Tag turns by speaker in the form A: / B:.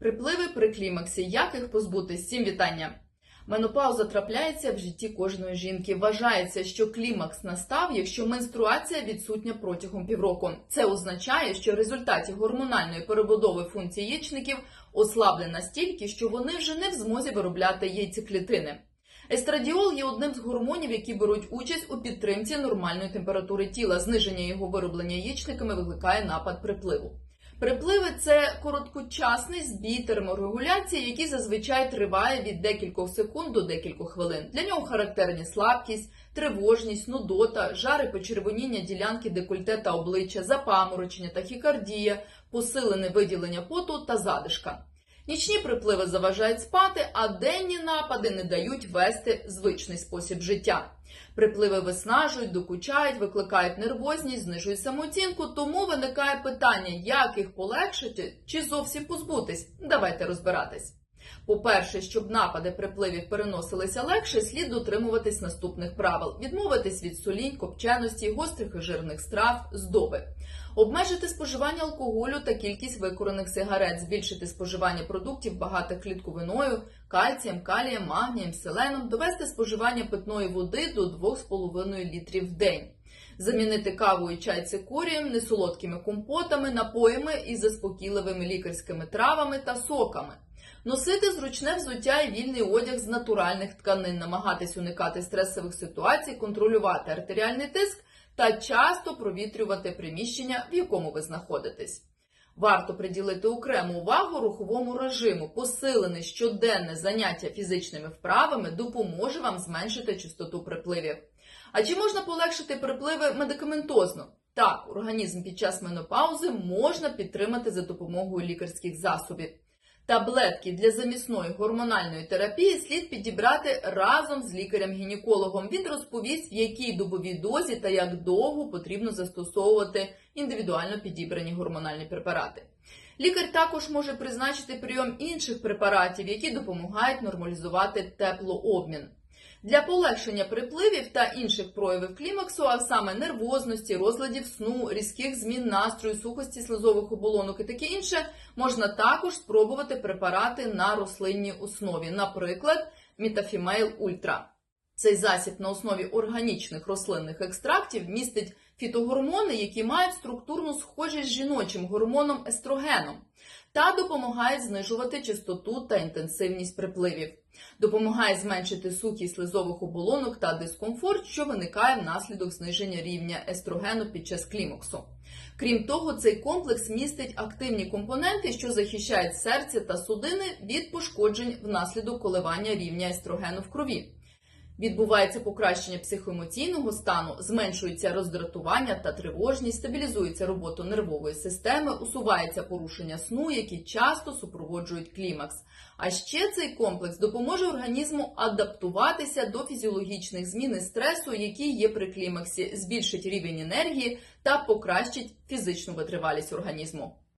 A: Припливи при клімаксі. Як їх позбутись? Всім вітання! Менопауза трапляється в житті кожної жінки. Вважається, що клімакс настав, якщо менструація відсутня протягом півроку. Це означає, що в результаті гормональної перебудови функцій яєчників ослаблена настільки, що вони вже не в змозі виробляти яйцеклітини. Естрадіол є одним з гормонів, які беруть участь у підтримці нормальної температури тіла. Зниження його вироблення яєчниками викликає напад припливу. Припливи це короткочасний збій терморегуляції, який зазвичай триває від декількох секунд до декількох хвилин. Для нього характерні слабкість, тривожність, нудота, жари почервоніння ділянки декольте та обличчя, запаморочення, тахікардія, посилене виділення поту та задишка. Нічні припливи заважають спати, а денні напади не дають вести звичний спосіб життя. Припливи виснажують, докучають, викликають нервозність, знижують самооцінку, тому виникає питання, як їх полегшити чи зовсім позбутись. Давайте розбиратись. По-перше, щоб напади припливів переносилися легше, слід дотримуватись наступних правил: відмовитись від солінь, копченості, гострих і жирних страв, здоби. Обмежити споживання алкоголю та кількість викорених сигарет, збільшити споживання продуктів багатих клітковиною, кальцієм, калієм, магнієм, селеном, довести споживання питної води до 2,5 літрів в день. Замінити каву і чай цикорієм, несолодкими компотами, напоями із заспокійливими лікарськими травами та соками. Носити зручне взуття і вільний одяг з натуральних тканин, намагатись уникати стресових ситуацій, контролювати артеріальний тиск та часто провітрювати приміщення, в якому ви знаходитесь. Варто приділити окрему увагу руховому режиму. Посилене щоденне заняття фізичними вправами допоможе вам зменшити частоту припливів. А чи можна полегшити припливи медикаментозно? Так, організм під час менопаузи можна підтримати за допомогою лікарських засобів. Таблетки для замісної гормональної терапії слід підібрати разом з лікарем-гінекологом. Він розповість, в якій добовій дозі та як довго потрібно застосовувати індивідуально підібрані гормональні препарати. Лікар також може призначити прийом інших препаратів, які допомагають нормалізувати теплообмін. Для полегшення припливів та інших проявів клімаксу, а саме нервозності, розладів сну, різких змін настрою, сухості слизових оболонок і таке інше, можна також спробувати препарати на рослинній основі, наприклад, Мітафімейл Ультра. Цей засіб на основі органічних рослинних екстрактів містить фітогормони, які мають структурну схожість з жіночим гормоном естрогеном, та допомагають знижувати частоту та інтенсивність припливів. Допомагає зменшити сухість слизових оболонок та дискомфорт, що виникає внаслідок зниження рівня естрогену під час клімаксу. Крім того, цей комплекс містить активні компоненти, що захищають серце та судини від пошкоджень внаслідок коливання рівня естрогену в крові. Відбувається покращення психоемоційного стану, зменшується роздратування та тривожність, стабілізується робота нервової системи, усувається порушення сну, які часто супроводжують клімакс. А ще цей комплекс допоможе організму адаптуватися до фізіологічних змін і стресу, які є при клімаксі, збільшить рівень енергії та покращить фізичну витривалість організму.